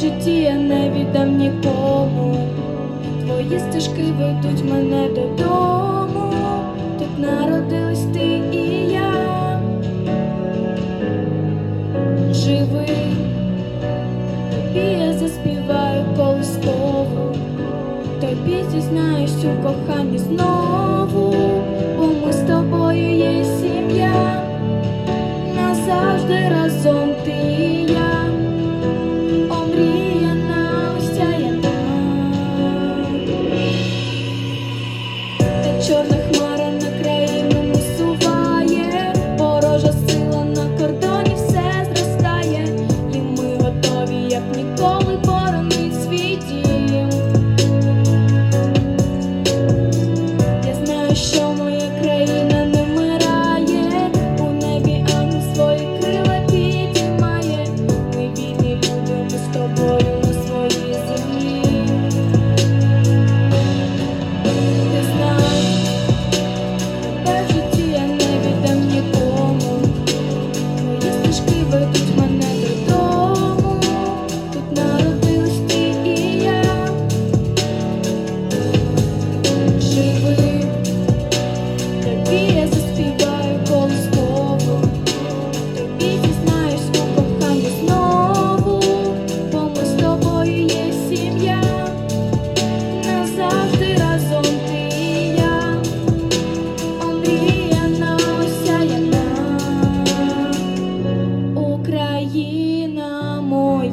житті я не віддам нікому. Твої стежки ведуть мене додому. Тут народились ти і я. Живий, тобі я заспіваю колискову, тобі зізнаюсь у коханні знову, бо ми з тобою.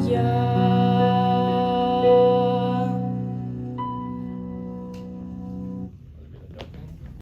yeah.